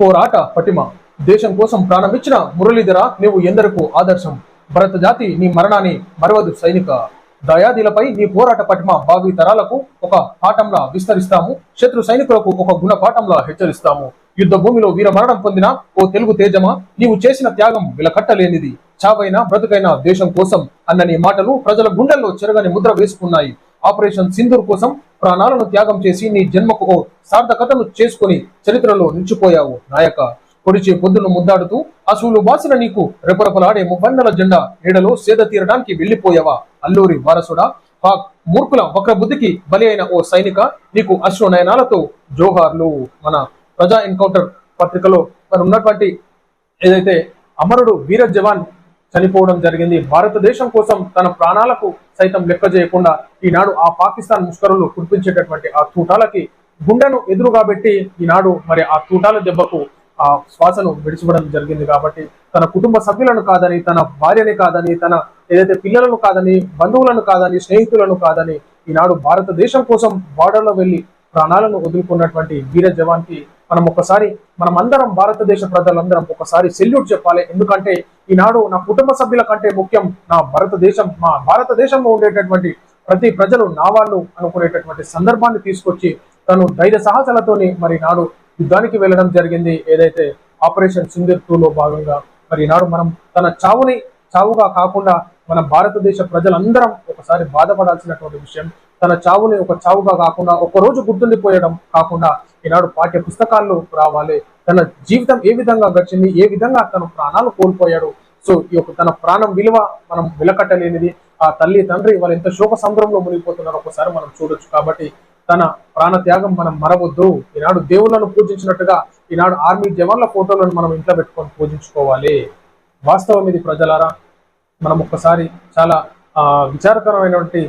పోరాట పటిమ. దేశం కోసం ప్రాణమిచ్చిన మురళీధర నీవు ఎందరకు ఆదర్శం. భరత జాతి నీ మరణాన్ని మరవదు సైనిక. దయాదిలపై నీ పోరాట పటిమ భావి తరాలకు ఒక పాఠంలా విస్తరిస్తాము. శత్రు సైనికులకు ఒక గుణపాఠంలా హెచ్చరిస్తాము. యుద్ధ భూమిలో వీర మరణం పొందిన ఓ తెలుగు తేజమా నీవు చేసిన త్యాగం విలకట్టలేనిది. చావైనా బ్రతుకైనా దేశం కోసం అన్నని మాటలు ప్రజల గుండెల్లో చెరగని ముద్ర వేసుకున్నాయి. ఆపరేషన్ సింధూర్ కోసం ప్రాణాలను త్యాగం చేసి నీ జన్మకు ఓ సార్థకతను చేసుకుని చరిత్రలో నిలిచిపోయావు నాయక. పొడిచే పొద్దును ముద్దాడుతూ అసూలు బాసిన నీకు రెపరెపలాడే మువ్వన్నెల జెండా నీడలో సేద తీరడానికి వెళ్ళిపోయావా అల్లూరి వారసుడా? పాక్ మూర్ఖుల వక్రబుద్ధికి బలి అయిన ఓ సైనిక నీకు అశ్రునయనాలతో జోహార్లు. మన ప్రజా ఎన్కౌంటర్ పత్రికలో మరి ఉన్నటువంటి ఏదైతే అమరుడు వీర జవాన్ చనిపోవడం జరిగింది. భారతదేశం కోసం తన ప్రాణాలకు సైతం లెక్క చేయకుండా ఈనాడు ఆ పాకిస్తాన్ ముష్కరులు కురిపించేటటువంటి ఆ తూటాలకి గుండెను ఎదురుగా పెట్టి ఈనాడు మరి ఆ తూటాల దెబ్బకు ఆ శ్వాసను విడిచివ్వడం జరిగింది కాబట్టి తన కుటుంబ సభ్యులను కాదని తన భార్యని కాదని తన ఏదైతే పిల్లలను కాదని బంధువులను కాదని స్నేహితులను కాదని ఈనాడు భారతదేశం కోసం బార్డర్లో వెళ్ళి ప్రాణాలను వదులుకున్నటువంటి వీర జవాన్కి మనం ఒకసారి మనం అందరం భారతదేశ ప్రజలందరం ఒకసారి సెల్యూట్ చెప్పాలి. ఎందుకంటే ఈనాడు నా కుటుంబ సభ్యుల కంటే ముఖ్యం నా భారతదేశం మా భారతదేశంలో ఉండేటటువంటి ప్రతి ప్రజలు నా వాళ్ళు అనుకునేటటువంటి సందర్భాన్ని తీసుకొచ్చి తను ధైర్య సాహసాలతోని మరి నాడు యుద్ధానికి వెళ్ళడం జరిగింది. ఏదైతే ఆపరేషన్ సింధూర్ టూలో భాగంగా మరి ఈనాడు మనం తన చావుని చావుగా కాకుండా మన భారతదేశ ప్రజలందరం ఒకసారి బాధపడాల్సినటువంటి విషయం తన చావుని ఒక చావుగా కాకుండా ఒక రోజు గుర్తుండిపోయడం కాకుండా ఈనాడు పాఠ్య పుస్తకాల్లో రావాలి. తన జీవితం ఏ విధంగా గడిచింది ఏ విధంగా తను ప్రాణాలు కోల్పోయాడు. సో ఈ యొక్క తన ప్రాణం విలువ మనం విలకట్టలేనిది ఆ తల్లి తండ్రి వాళ్ళు ఎంత శోక సంద్రంలో మునిగిపోతున్నారో ఒకసారి మనం చూడొచ్చు. కాబట్టి తన ప్రాణ త్యాగం మనం మరవద్దు. ఈనాడు దేవుళ్ళను పూజించినట్టుగా ఈనాడు ఆర్మీ జవాన్ల ఫోటోలను మనం ఇంట్లో పెట్టుకొని పూజించుకోవాలి. వాస్తవం ఇది ప్రజలారా. మనం ఒక్కసారి చాలా విచారకరమైనటువంటి